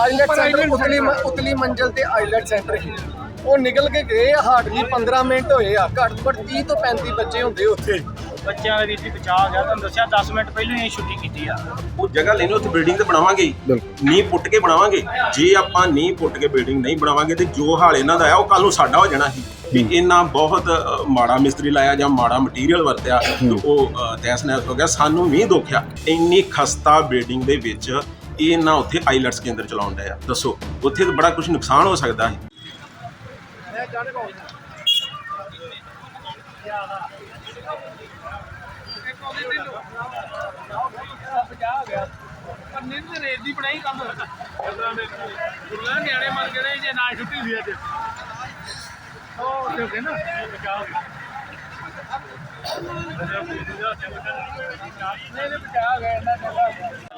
IELTS centre ਉਤਲੀ ਉਤਲੀ ਮੰਜ਼ਲ ਤੇ IELTS centre ਹੀ। ਉਹ ਨਿਕਲ ਕੇ ਗਏ ਆ ਹਾਰਡਲੀ 15 ਮਿੰਟ ਹੋਏ ਆ। ਘੱਟ ਤੋਂ ਘੱਟ 30 ਤੋਂ 35 ਬੱਚੇ ਹੁੰਦੇ ਉੱਥੇ। ਬੱਚਿਆਂ ਦਾ ਜੀ ਬਚਾਅ ਗਿਆ ਤੁਹਾਨੂੰ ਦੱਸਿਆ 10 ਮਿੰਟ ਪਹਿਲਾਂ ਹੀ ਛੁੱਟੀ ਕੀਤੀ ਆ। ਉਹ ਜਗ੍ਹਾ ਲੈਣੀ ਉੱਥੇ ਬਿਲਡਿੰਗ ਤੇ ਬਣਾਵਾਂਗੇ। ਨੀਂਹ ਪੁੱਟ ਕੇ ਬਣਾਵਾਂਗੇ। ਜੇ ਆਪਾਂ ਨੀਂਹ ਪੁੱਟ ਕੇ ਬਿਲਡਿੰਗ ਨਹੀਂ ਬਣਾਵਾਂਗੇ ਤੇ ਜੋ ਹਾਲ ਇਹਨਾਂ ਦਾ ਆ ਉਹ ਕੱਲ ਨੂੰ ਸਾਡਾ ਹੋ ਜਾਣਾ ਸੀ। ਵੀ ਇਹਨਾਂ ਬਹੁਤ ਮਾੜਾ ਮਿਸਤਰੀ ਲਾਇਆ ਜਾਂ ਮਾੜਾ ਮਟੀਰੀਅਲ ਵਰਤਿਆ ਤੇ ਉਹ ਤੈਸ ਨੈਸ ਹੋ ਗਿਆ ਸਾਨੂੰ ਵੀ ਦੁੱਖਿਆ ਇੰਨੀ ਖਸਤਾ ਬਿਲਡਿੰਗ ਦੇ ਵਿੱਚ ਇਹ ਨਾ ਉੱਥੇ ਆਈਲੈਟਸ ਕੇਂਦਰ ਚਲਾਉਣ ਡਿਆ। ਦੱਸੋ, ਉੱਥੇ ਤਾਂ ਬੜਾ ਕੁਝ ਨੁਕਸਾਨ ਹੋ ਸਕਦਾ ਹੈ ਛੁੱਟੀ ਹੋਈ ਅੱਜ ਉਹ ਤੇ ਕਹਿੰਦਾ ਬਚਾਅ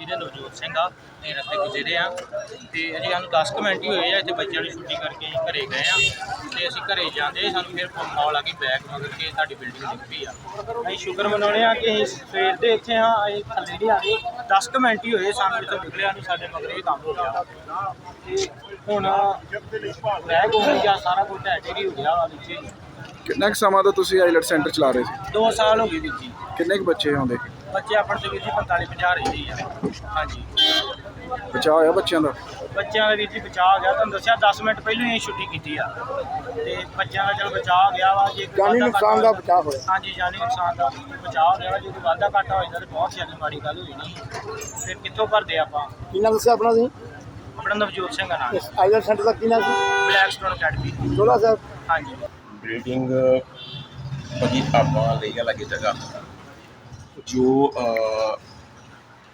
ਹੋ ਨਵਜੋਤ ਸਿੰਘ ਆ, ਇਹ ਰਸਤੇ ਗੁਜ਼ਰੇ ਆ। ਤੇ ਅਜੇ ਸਾਨੂੰ 10 ਕੁ ਹੀ ਹੋਏ ਆ, ਇੱਥੇ ਬੱਚਿਆਂ ਦੀ ਛੁੱਟੀ ਕਰਕੇ ਅਸੀਂ ਘਰੇ ਗਏ ਆ। ਤੇ ਅਸੀਂ ਘਰੇ ਜਾਂਦੇ ਸਾਨੂੰ ਫਿਰ ਮੌਲ ਆ ਕੇ ਬੈਗ ਮਗਰ ਕੇ ਤੁਹਾਡੀ ਬਿਲਡਿੰਗ ਦਿਖ ਪਈ ਆ। ਅਸੀਂ ਸ਼ੁਕਰ ਮਨਾਉਣੇ ਆ ਕਿ ਅਸੀਂ ਸਵੇਰ ਦੇ ਇੱਥੇ ਆ ਅਸੀਂ ਥੱਲੇ ਨਹੀਂ ਆ ਗਏ। 10 ਕੁ ਮਿੰਟ ਹੀ ਹੋਏ, ਸਾਨੂੰ ਇੱਥੇ ਨਿਕਲਿਆ ਨੂੰ, ਸਾਡੇ ਮਗਰ ਇਹ ਕੰਮ ਹੋ ਗਿਆ। ਤੇ ਹੁਣ ਬੈਗ ਹੋ ਗਿਆ, ਸਾਰਾ ਕੁਝ ਢਹਿ ਢੇਰੀ ਹੋ ਗਿਆ ਨੀਚੇ ਕਿੰਨਾ ਕੁ ਸਮਾਂ ਤੋਂ ਤੁਸੀਂ ਆਈਲੈਟ ਸੈਂਟਰ ਚਲਾ ਰਹੇ ਸੀ? 2 ਸਾਲ ਹੋ ਗਏ ਵੀਰ ਜੀ। ਕਿੰਨੇ ਕੁ ਬੱਚੇ ਆਉਂਦੇ? ਬੱਚੇ ਆਪਣੇ ਤੇ ਵੀਰ ਜੀ 45 50 ਰਹਿੰਦੇ ਆ। ਹਾਂਜੀ। ਬਚਾਅ ਹੋਇਆ ਬੱਚਿਆਂ ਦਾ? ਬੱਚਿਆਂ ਦਾ ਵੀਰ ਜੀ ਬਚਾਅ ਹੋ ਗਿਆ। ਤੁਹਾਨੂੰ ਦੱਸਿਆ 10 ਮਿੰਟ ਪਹਿਲਾਂ ਹੀ ਛੁੱਟੀ ਕੀਤੀ ਆ। ਤੇ ਬੱਚਿਆਂ ਦਾ ਚਲੋ ਬਚਾਅ ਹੋ ਗਿਆ ਵਾ। ਜੇ ਜਾਨੀ ਨੁਕਸਾਨ ਦਾ ਬਚਾਅ ਹੋਇਆ। ਹਾਂਜੀ ਜਾਨੀ ਨੁਕਸਾਨ ਦਾ ਬਚਾਅ ਹੋ ਗਿਆ। ਜੇ ਕੋਈ ਵਾਧਾ ਘਾਟਾ ਹੋ ਜਾਂਦਾ ਤਾਂ ਬਹੁਤ ਜ਼ਿਆਦਾ ਮਾੜੀ ਗੱਲ ਹੋਈ ਨਹੀਂ ਫਿਰ ਕਿੱਥੋਂ ਭਰਦੇ ਆਪਾਂ? ਕੀ ਨਾਮ ਦੱਸਿਆ ਆਪਣਾ ਤੁਸੀਂ? ਆਪਣਾ ਨਵਜੋਤ ਸਿੰਘ ਆ ਨਾਮ ਆਈਲੈਟ ਸੈਂਟਰ ਦਾ ਕੀ ਨਾਮ ਸੀ? Black stone academy. Chola Sahib. ਹਾਂਜੀ। ਬਿਲਡਿੰਗ ਭਾਜੀ ਆਪਾਂ ਲਈ ਆ ਲੱਗੇ ਜਗ੍ਹਾ ਜੋ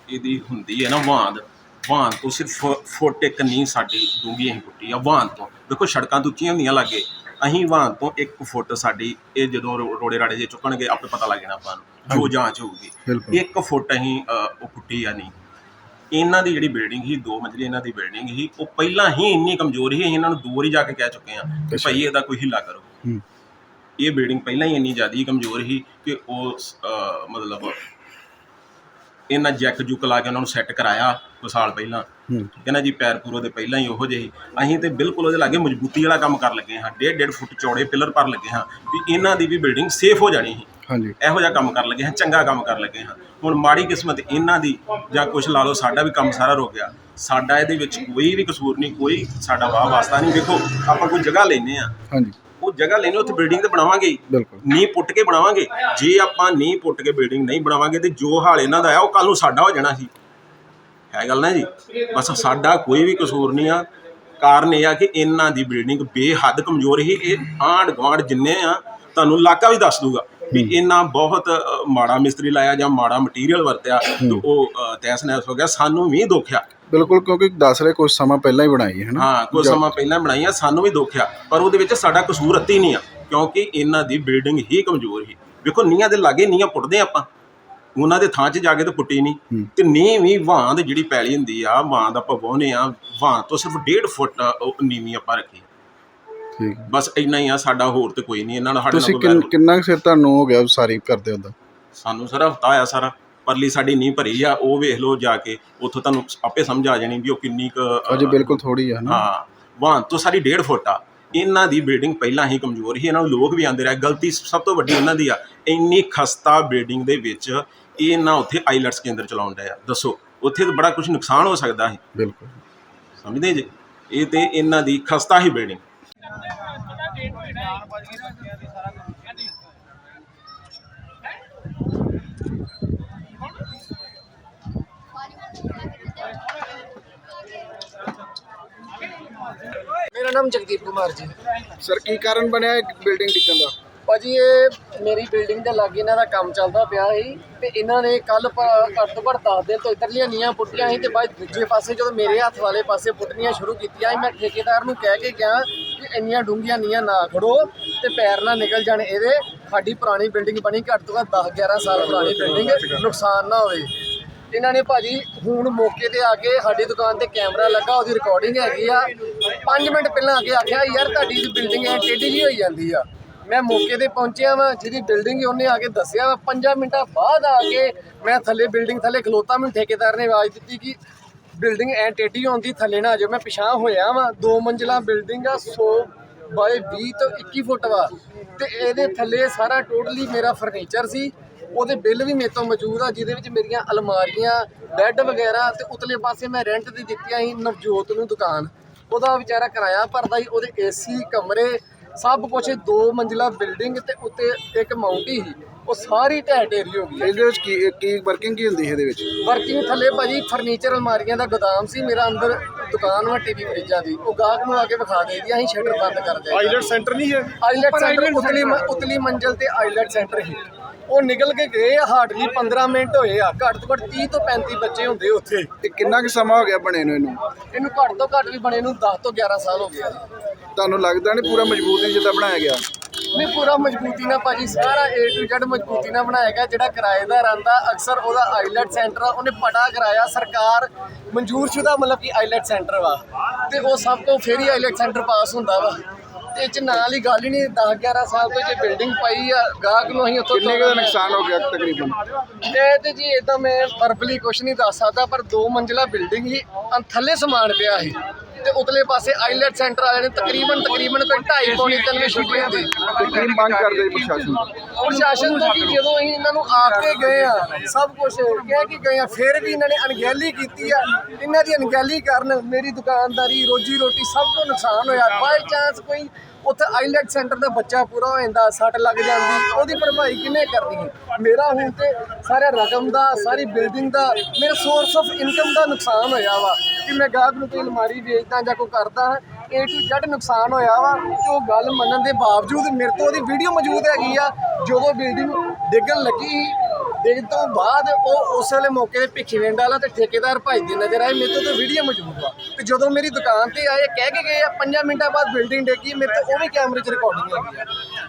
ਇਹਦੀ ਹੁੰਦੀ ਹੈ ਨਾ ਵਾਂਦ ਵਾਂਦ ਤੋਂ ਸਿਰਫ ਫੁੱਟ ਇੱਕ ਨਹੀਂ ਸਾਡੀ ਡੂੰਘੀ ਅਸੀਂ ਪੁੱਟੀ ਆ ਵਾਂਦ ਤੋਂ ਦੇਖੋ ਸੜਕਾਂ ਤੋਂ ਉੱਚੀਆਂ ਹੁੰਦੀਆਂ ਲੱਗੇ ਅਸੀਂ ਵਾਂਦ ਤੋਂ 1 ਫੁੱਟ ਸਾਡੀ ਇਹ ਜਦੋਂ ਰੋੜੇ ਰਾੜੇ ਜੇ ਚੁੱਕਣਗੇ ਆਪੇ ਪਤਾ ਲੱਗ ਜਾਣਾ ਆਪਾਂ ਨੂੰ ਜੋ। ਜਾਂਚ ਹੋਊਗੀ। 1 ਫੁੱਟ ਅਸੀਂ ਉਹ ਪੁੱਟੀ ਆ ਨਹੀਂ ਇਹਨਾਂ ਦੀ ਜਿਹੜੀ ਬਿਲਡਿੰਗ ਸੀ ਦੋ ਮੰਜ਼ਲੀ ਇਹਨਾਂ ਦੀ ਬਿਲਡਿੰਗ ਸੀ ਉਹ ਪਹਿਲਾਂ ਹੀ ਇੰਨੀ ਕਮਜ਼ੋਰ ਸੀ ਅਸੀਂ ਇਹਨਾਂ ਨੂੰ ਦੋ ਵਾਰੀ ਜਾ ਕੇ ਕਹਿ ਚੁੱਕੇ ਹਾਂ ਕਿ ਅੱਛਾ। ਭਾਈ ਇਹਦਾ ਕੋਈ ਹਿੱਲਾ ਕਰੋ ਹੂੰ ਇਹ ਬਿਲਡਿੰਗ ਪਹਿਲਾਂ ਹੀ ਇੰਨੀ ਜ਼ਿਆਦਾ ਕਮਜ਼ੋਰ ਸੀ ਕਿ ਉਹ ਮਤਲਬ ਇਹਨਾਂ ਜੈਕ ਜੁਕ ਲਾ ਕੇ ਉਹਨਾਂ ਨੂੰ ਸੈੱਟ ਕਰਾਇਆ ਕੁ ਸਾਲ ਪਹਿਲਾਂ। ਨਾ ਜੀ ਪੈਰ ਪੂਰੋ ਦੇ ਪਹਿਲਾਂ ਹੀ ਉਹੋ ਜਿਹੇ। ਅਸੀਂ ਤੇ ਬਿਲਕੁਲ ਉਹਦੇ ਲਾਗੇ ਮਜ਼ਬੂਤੀ ਵਾਲਾ ਕੰਮ ਕਰ ਲੱਗੇ ਹਾਂ। ਡੇਢ ਡੇਢ ਫੁੱਟ ਚੌੜੇ ਪਿਲਰ ਪਰ ਲੱਗੇ ਹਾਂ ਵੀ ਇਹਨਾਂ ਦੀ ਵੀ ਬਿਲਡਿੰਗ ਸੇਫ ਹੋ ਜਾਣੀ ਸੀ। ਹਾਂਜੀ। ਇਹੋ ਜਿਹਾ ਕੰਮ ਕਰ ਲੱਗੇ ਹਾਂ ਚੰਗਾ ਕੰਮ ਕਰ ਲੱਗੇ ਹਾਂ। ਹੁਣ ਮਾੜੀ ਕਿਸਮਤ ਇਹਨਾਂ ਦੀ ਜਾਂ ਕੁਛ ਲਾ ਲਓ ਸਾਡਾ ਵੀ ਕੰਮ ਸਾਰਾ ਰੁਕ ਗਿਆ। ਸਾਡਾ ਇਹਦੇ ਵਿੱਚ ਕੋਈ ਵੀ ਕਸੂਰ ਨਹੀਂ ਕੋਈ ਸਾਡਾ ਵਾਹ ਵਾਸਤਾ ਨਹੀਂ। ਦੇਖੋ ਆਪਾਂ ਕੋਈ ਜਗ੍ਹਾ ਲੈਨੇ ਆ ਹਾਂਜੀ। ਉਹ ਜਗ੍ਹਾ ਲੈਣੀ ਉੱਥੇ ਬਿਲਡਿੰਗ ਤੇ ਬਣਾਵਾਂਗੇ। ਹੀ। ਬਿਲਕੁਲ। ਨੀਂਹ ਪੁੱਟ ਕੇ ਬਣਾਵਾਂਗੇ। ਜੇ ਆਪਾਂ ਨੀਂਹ ਪੁੱਟ ਕੇ ਬਿਲਡਿੰਗ ਨਹੀਂ ਬਣਾਵਾਂਗੇ ਤੇ ਜੋ ਹਾਲ ਇਹਨਾਂ ਦਾ ਆ ਉਹ ਕੱਲ ਨੂੰ ਸਾਡਾ ਹੋ ਜਾਣਾ ਸੀ। ਹੈ ਗੱਲ ਨਾ ਜੀ? ਬਸ ਸਾਡਾ ਕੋਈ ਵੀ ਕਸੂਰ ਨਹੀਂ ਆ। ਕਾਰਨ ਇਹ ਆ ਕਿ ਇਹਨਾਂ ਦੀ ਬਿਲਡਿੰਗ ਬੇਹੱਦ ਕਮਜ਼ੋਰ ਸੀ। ਇਹ ਆਂਢ ਗੁਆਂਢ ਜਿੰਨੇ ਆ ਤੁਹਾਨੂੰ ਇਲਾਕਾ ਵੀ ਦੱਸ ਦੂਗਾ ਵੀ ਇਹਨਾਂ ਬਹੁਤ ਅ, ਮਾੜਾ ਮਿਸਤਰੀ ਲਾਇਆ ਜਾਂ ਮਾੜਾ ਮਟੀਰੀਅਲ ਵਰਤਿਆ ਤੇ ਉਹ ਤੈਸ ਨੈਸ ਹੋ ਗਿਆ। ਸਾਨੂੰ ਵੀ ਦੁੱਖਿਆ ਬਿਲਕੁਲ ਕਿਉਂਕਿ ਦੱਸ ਰਹੇ ਕੁਝ ਸਮਾਂ ਪਹਿਲਾਂ ਹੀ ਬਣਾਈ ਹੈ ਨਾ ਹਾਂ ਕੁਝ ਸਮਾਂ ਪਹਿਲਾਂ ਬਣਾਈਆਂ ਸਾਨੂੰ ਵੀ ਦੁੱਖ ਆ। ਪਰ ਉਹਦੇ ਵਿੱਚ ਸਾਡਾ ਕਸੂਰ ਅੱਤੀ ਨਹੀਂ ਆ ਕਿਉਂਕਿ ਇਹਨਾਂ ਦੀ ਬਿਲਡਿੰਗ ਹੀ ਕਮਜ਼ੋਰ ਸੀ। ਵੇਖੋ ਨੀਆਂ ਦੇ ਲਾਗੇ ਨੀਆਂ ਪੁੱਟਦੇ ਆਪਾਂ। ਉਹਨਾਂ ਦੇ ਥਾਂ 'ਚ ਜਾ ਕੇ ਤਾਂ ਪੁੱਟੀ ਨਹੀਂ। ਤੇ ਨੀਂਹ ਵੀ ਵਾਂ ਦੀ ਜਿਹੜੀ ਪੈਲੀ ਹੁੰਦੀ ਆ ਵਾਂ ਦਾ ਆਪਾਂ ਵਾਹੁੰਦੇ ਆ ਵਾਂ ਤੋਂ ਸਿਰਫ 1.5 ਫੁੱਟ ਨੀਵੀਂ ਆਪਾਂ ਰੱਖੀ। ਠੀਕ। ਬਸ ਇੰਨਾ ਹੀ ਆ ਸਾਡਾ ਹੋਰ ਤੇ ਕੋਈ ਨਹੀਂ ਇਹਨਾਂ ਨਾਲ ਸਾਡੇ ਤੁਸੀਂ ਕਿੰਨ- ਸਿਰ ਤੁਹਾਨੂੰ ਹੋ ਗਿਆ ਸਾਰੀ ਕਰਦੇ ਹੁੰਦਾ ਸਾਨੂੰ ਸਾਰਾ ਹਫਤਾ ਆਇਆ ਸਾਰਾ। ਪਰਲੀ ਸਾਡੀ ਨੀਂਹ ਭਰੀ ਆ ਉਹ ਵੇਖ ਲਓ ਜਾ ਕੇ ਉੱਥੋਂ ਤੁਹਾਨੂੰ ਆਪੇ ਸਮਝ ਆ ਜਾਣੀ ਵੀ ਉਹ ਕਿੰਨੀ ਕੁ ਅਜੇ ਬਿਲਕੁਲ ਥੋੜੀ ਹੈ ਨਾ। ਹਾਂ ਵਾਂ ਤੋਂ ਸਾਡੀ 1.5 ਫੁੱਟ ਆ। ਇਹਨਾਂ ਦੀ ਬਿਲਡਿੰਗ ਪਹਿਲਾਂ ਹੀ ਕਮਜ਼ੋਰ ਸੀ ਇਹਨਾਂ ਨੂੰ ਲੋਕ ਵੀ ਆਂਦੇ ਰਹੇ ਗਲਤੀ ਸਭ ਤੋਂ ਵੱਡੀ ਇਹਨਾਂ ਦੀ ਆ। ਇੰਨੀ ਖਸਤਾ ਬਿਲਡਿੰਗ ਦੇ ਵਿੱਚ ਇਹ ਨਾ ਉੱਥੇ ਆਈਲੈਟਸ ਕੇਂਦਰ ਚਲਾਉਣ ਡਿਆ ਦੱਸੋ ਉੱਥੇ ਤਾਂ ਬੜਾ ਕੁਝ ਨੁਕਸਾਨ ਹੋ ਸਕਦਾ ਹੈ ਬਿਲਕੁਲ। ਸਮਝਦੇ ਜੇ? ਇਹ ਤੇ ਇਹਨਾਂ ਦੀ ਖਸਤਾ ਹੀ ਬਿਲਡਿੰਗ ਮੇਰਾ ਨਾਮ ਜਗਦੀਪ ਕੁਮਾਰ ਜੀ। ਸਰ ਕੀ ਕਾਰਨ ਬਣਿਆ ਬਿਲਡਿੰਗ ਡਿੱਗਣ ਦਾ? ਭਾਜੀ ਇਹ ਮੇਰੀ ਬਿਲਡਿੰਗ ਦੇ ਲਾਗੇ ਇਹਨਾਂ ਦਾ ਕੰਮ ਚੱਲਦਾ ਪਿਆ ਸੀ ਤੇ ਇਹਨਾਂ ਨੇ ਕੱਲ ਘੱਟ ਤੋਂ ਘੱਟ 10 ਦਿਨ ਤੋਂ ਇੱਧਰਲੀਆਂ ਨੀਆਂ ਪੁੱਟੀਆਂ ਸੀ ਤੇ ਬਾਅਦ ਦੂਜੇ ਪਾਸੇ ਜਦੋਂ ਮੇਰੇ ਹੱਥ ਵਾਲੇ ਪਾਸੇ ਪੁੱਟਣੀਆਂ ਸ਼ੁਰੂ ਕੀਤੀਆਂ ਮੈਂ ਠੇਕੇਦਾਰ ਨੂੰ ਕਹਿ ਕੇ ਗਿਆ ਕਿ ਇੰਨੀਆਂ ਡੂੰਘੀਆਂ ਨੀਆਂ ਨਾ ਖੜੋ ਤੇ ਪੈਰ ਨਾ ਨਿਕਲ ਜਾਣ ਇਹਦੇ। ਸਾਡੀ ਪੁਰਾਣੀ ਬਿਲਡਿੰਗ ਬਣੀ ਘੱਟ ਤੋਂ ਘੱਟ 10 11 ਸਾਲ ਪੁਰਾਣੀ ਬਿਲਡਿੰਗ ਨੁਕਸਾਨ ਨਾ ਹੋਵੇ। ਇਹਨਾਂ ਨੇ ਭਾਜੀ ਹੁਣ ਮੌਕੇ ਤੇ ਆ ਕੇ ਸਾਡੀ ਦੁਕਾਨ ਤੇ ਕੈਮਰਾ ਲੱਗਾ, ਉਹਦੀ ਰਿਕਾਰਡਿੰਗ ਹੈਗੀ ਆ। 5 ਮਿੰਟ ਪਹਿਲਾਂ ਆ ਕੇ ਆਖਿਆ, ਯਾਰ ਤੁਹਾਡੀ ਬਿਲਡਿੰਗ ਐ ਟੇਢੀ ਜੀ ਹੋਈ ਜਾਂਦੀ ਆ। ਮੈਂ ਮੌਕੇ ਤੇ ਪਹੁੰਚਿਆ ਵਾਂ, ਜਿਹਦੀ ਬਿਲਡਿੰਗ ਉਹਨੇ ਆ ਕੇ ਦੱਸਿਆ ਵਾ। 5 ਮਿੰਟਾਂ ਬਾਅਦ ਆ ਕੇ ਮੈਂ ਥੱਲੇ ਬਿਲਡਿੰਗ ਥੱਲੇ ਖਲੋਤਾ, ਮੈਨੂੰ ਠੇਕੇਦਾਰ ਨੇ ਆਵਾਜ਼ ਦਿੱਤੀ ਕਿ ਬਿਲਡਿੰਗ ਐ ਟੇਢੀ ਹੁੰਦੀ, ਥੱਲੇ ਨਾ ਆ ਜਾਓ। ਮੈਂ ਪਿਛਾਂ ਹੋਇਆ ਵਾਂ, ਦੋ ਮੰਜ਼ਿਲਾ ਬਿਲਡਿੰਗ ਆ 100 ਬਾਏ 20 ਤੋਂ 21 ਫੁੱਟ ਵਾ। ਤੇ ਇਹਦੇ ਥੱਲੇ ਸਾਰਾ ਟੋਟਲੀ ਮੇਰਾ ਫਰਨੀਚਰ ਸੀ। ਉਹਦੇ ਬਿੱਲ ਵੀ ਮੇਰੇ ਤੋਂ ਮੌਜੂਦ ਆ ਜਿਹਦੇ ਵਿੱਚ ਮੇਰੀਆਂ ਅਲਮਾਰੀਆਂ ਬੈੱਡ ਵਗੈਰਾ ਤੇ ਉਤਲੇ ਪਾਸੇ ਮੈਂ ਰੈਂਟ ਤੇ ਦਿੱਤੀਆਂ ਸੀ ਨਵਜੋਤ ਨੂੰ ਦੁਕਾਨ। ਉਹਦਾ ਵਿਚਾਰਾ ਕਿਰਾਇਆ ਭਰਦਾ ਸੀ ਉਹਦੇ ਏਸੀ ਕਮਰੇ ਸਭ ਕੁਝ ਦੋ ਮੰਜ਼ਿਲਾ ਬਿਲਡਿੰਗ ਤੇ ਉੱਤੇ ਇੱਕ ਮਾਉਂਟੀ ਸੀ। ਉਹ ਸਾਰੀ ਢਹਿ ਢੇਰੀ ਹੋ ਗਈ ਇਹਦੇ ਵਿੱਚ ਕੀ ਕੀ ਵਰਕਿੰਗ ਕੀ ਹੁੰਦੀ ਹੈ ਇਹਦੇ ਵਿੱਚ? ਵਰਕਿੰਗ ਥੱਲੇ ਭਾਜੀ ਫਰਨੀਚਰ ਅਲਮਾਰੀਆਂ ਦਾ ਗੋਦਾਮ ਸੀ ਮੇਰਾ ਅੰਦਰ ਦੁਕਾਨ ਵਾ ਟੀਵੀ ਫਰਿੱਜਾਂ ਦੀ। ਉਹ ਗਾਹਕ ਨੂੰ ਆ ਕੇ ਵਿਖਾ ਦੇ ਦੀ ਅਸੀਂ ਸ਼ਟਰ ਬੰਦ ਕਰ ਦੇ ਆਈਲੈਟ ਸੈਂਟਰ ਨਹੀਂ ਹੈ? ਆਈਲੈਟ ਸੈਂਟਰ ਉਤਲੀ ਉਤਲੀ ਮੰਜ਼ਲ ਤੇ ਆਈਲੈਟ ਸੈਂਟਰ ਸੀ ਉਹ ਨਿਕਲ ਕੇ ਗਏ ਆ ਹਾਰਡਲੀ 15 ਮਿੰਟ ਹੋਏ ਆ। ਘੱਟ ਤੋਂ ਘੱਟ 30 ਤੋਂ 35 ਬੱਚੇ ਹੁੰਦੇ ਉੱਥੇ। ਇਹ ਕਿੰਨਾ ਕੁ ਸਮਾਂ ਹੋ ਗਿਆ ਬਣੇ ਨੂੰ ਇਹਨੂੰ? ਇਹਨੂੰ ਘੱਟ ਤੋਂ ਘੱਟ ਵੀ ਬਣੇ ਨੂੰ 10 ਤੋਂ 11 ਸਾਲ ਹੋ ਗਏ ਆ ਤੁਹਾਨੂੰ ਲੱਗਦਾ ਨਹੀਂ ਪੂਰਾ ਮਜ਼ਬੂਤ ਨਹੀਂ ਜਿੱਦਾਂ ਬਣਾਇਆ ਗਿਆ? ਨਹੀਂ ਪੂਰਾ ਮਜ਼ਬੂਤੀ ਨਾਲ ਭਾਜੀ ਸਾਰਾ A to Z ਮਜ਼ਬੂਤੀ ਨਾਲ ਬਣਾਇਆ ਗਿਆ। ਜਿਹੜਾ ਕਿਰਾਏਦਾਰ ਆਂਦਾ ਅਕਸਰ ਉਹਦਾ ਆਈਲੈਟ ਸੈਂਟਰ ਆ ਉਹਨੇ ਪਟਾ ਕਰਾਇਆ ਸਰਕਾਰ ਮਨਜ਼ੂਰਸ਼ੁਦਾ ਮਤਲਬ ਕਿ ਆਈਲੈਟ ਸੈਂਟਰ ਵਾ। ਤੇ ਉਹ ਸਭ ਤੋਂ ਫੇਰ ਹੀ ਆਈਲੈਟ ਸੈਂਟਰ ਪਾਸ ਹੁੰਦਾ ਵਾ। ਤੇ ਇਹ ਚ ਨਾਲ ਹੀ ਗੱਲ ਹੀ ਨਹੀਂ 10 11 ਸਾਲ ਤੋਂ ਜੇ ਬਿਲਡਿੰਗ ਪਾਈ ਆ ਗਾਹਕ ਨੂੰ ਅਸੀਂ ਉੱਥੋਂ ਕਿੰਨੇ ਕੁ ਦਾ ਨੁਕਸਾਨ ਹੋ ਗਿਆ ਤਕਰੀਬਨ? ਇਹ ਤੇ ਜੀ ਇਦਾਂ ਮੈਂ ਵਰਬਲੀ ਕੁਝ ਨਹੀਂ ਦੱਸ ਸਕਦਾ ਪਰ ਦੋ ਮੰਜ਼ਿਲਾ ਬਿਲਡਿੰਗ ਹੀ ਅੰ- ਥੱਲੇ ਸਮਾਨ ਪਿਆ ਸੀ। ਤੇ ਉਤਲੇ ਪਾਸੇ ਆਈਲੈਟ ਸੈਂਟਰ ਵਾਲੇ ਨੇ ਤਕਰੀਬਨ ਤਕਰੀਬਨ ਕੋਈ 2.5 ਪੌਣੇ 3 ਵਜੇ ਛੁੱਟੀ ਹੁੰਦੀ ਤੇ ਕੀ ਮੰਗ ਕਰਦੇ ਜੀ ਪ੍ਰਸ਼ਾਸਨ? ਪ੍ਰਸ਼ਾਸਨ ਤੋਂ ਕਿ ਜਦੋਂ ਅਸੀਂ ਇਹਨਾਂ ਨੂੰ ਆ ਕੇ ਗਏ ਆ ਸਭ ਕੁਝ ਕਹਿ ਕੇ ਗਏ ਆ ਫਿਰ ਵੀ ਇਹਨਾਂ ਨੇ ਅਣਗਹਿਲੀ ਕੀਤੀ ਆ। ਇਹਨਾਂ ਦੀ ਅਣਗਹਿਲੀ ਕਾਰਨ ਮੇਰੀ ਦੁਕਾਨਦਾਰੀ ਰੋਜੀ ਰੋਟੀ ਸਭ ਤੋਂ ਨੁਕਸਾਨ ਹੋਇਆ। ਬਾਈ ਚਾਂਸ ਕੋਈ ਉੱਥੇ ਆਈਲੈਟ ਸੈਂਟਰ ਦਾ ਬੱਚਾ ਪੂਰਾ ਹੋ ਜਾਂਦਾ ਸੱਟ ਲੱਗ ਜਾਂਦੀ ਉਹਦੀ ਭਰਪਾਈ ਕਿੰਨੇ ਕਰਨੀ ਹੈ? ਮੇਰਾ ਹੁਣ ਤੇ ਸਾਰਾ ਰਕਮ ਦਾ ਸਾਰੀ ਬਿਲਡਿੰਗ ਦਾ ਮੇਰੇ ਸੋਰਸ ਆਫ ਇਨਕਮ ਦਾ ਨੁਕਸਾਨ ਹੋਇਆ ਵਾ। ਕਿ ਮੈਂ ਗਾਹਕ ਨੂੰ ਕੋਈ ਅਲਮਾਰੀ ਵੇਚਦਾ ਜਾਂ ਕੋਈ ਕਰਦਾ ਹਾਂ ਏ ਟੂ Z ਨੁਕਸਾਨ ਹੋਇਆ ਵਾ ਤੇ ਉਹ ਗੱਲ ਮੰਨਣ ਦੇ ਬਾਵਜੂਦ ਮੇਰੇ ਤੋਂ ਉਹਦੀ ਵੀਡੀਓ ਮੌਜੂਦ ਹੈਗੀ ਆ ਜਦੋਂ ਬਿਲਡਿੰਗ ਡਿੱਗਣ ਲੱਗੀ ਸੀ, ਡਿੱਗਣ ਤੋਂ ਬਾਅਦ ਉਹ ਉਸ ਵੇਲੇ ਮੌਕੇ ਤੇ ਭਿੱਖੀ ਵਿੰਡ ਵਾਲਾ ਤੇ ਠੇਕੇਦਾਰ ਭੱਜਦੇ ਨਜ਼ਰ ਆਏ ਮੇਰੇ ਤੋਂ ਤਾਂ ਵੀਡੀਓ ਮੌਜੂਦ ਵਾ ਤੇ ਜਦੋਂ ਮੇਰੀ ਦੁਕਾਨ ਤੇ ਆਏ ਕਹਿ ਕੇ ਗਏ ਆ 5 ਮਿੰਟਾਂ ਬਾਅਦ ਬਿਲਡਿੰਗ ਡਿੱਗੀ ਮੇਰੇ ਤੋਂ ਉਹ ਵੀ ਕੈਮਰੇ 'ਚ ਰਿਕਾਰਡਿੰਗ ਹੈਗੀ ਆ।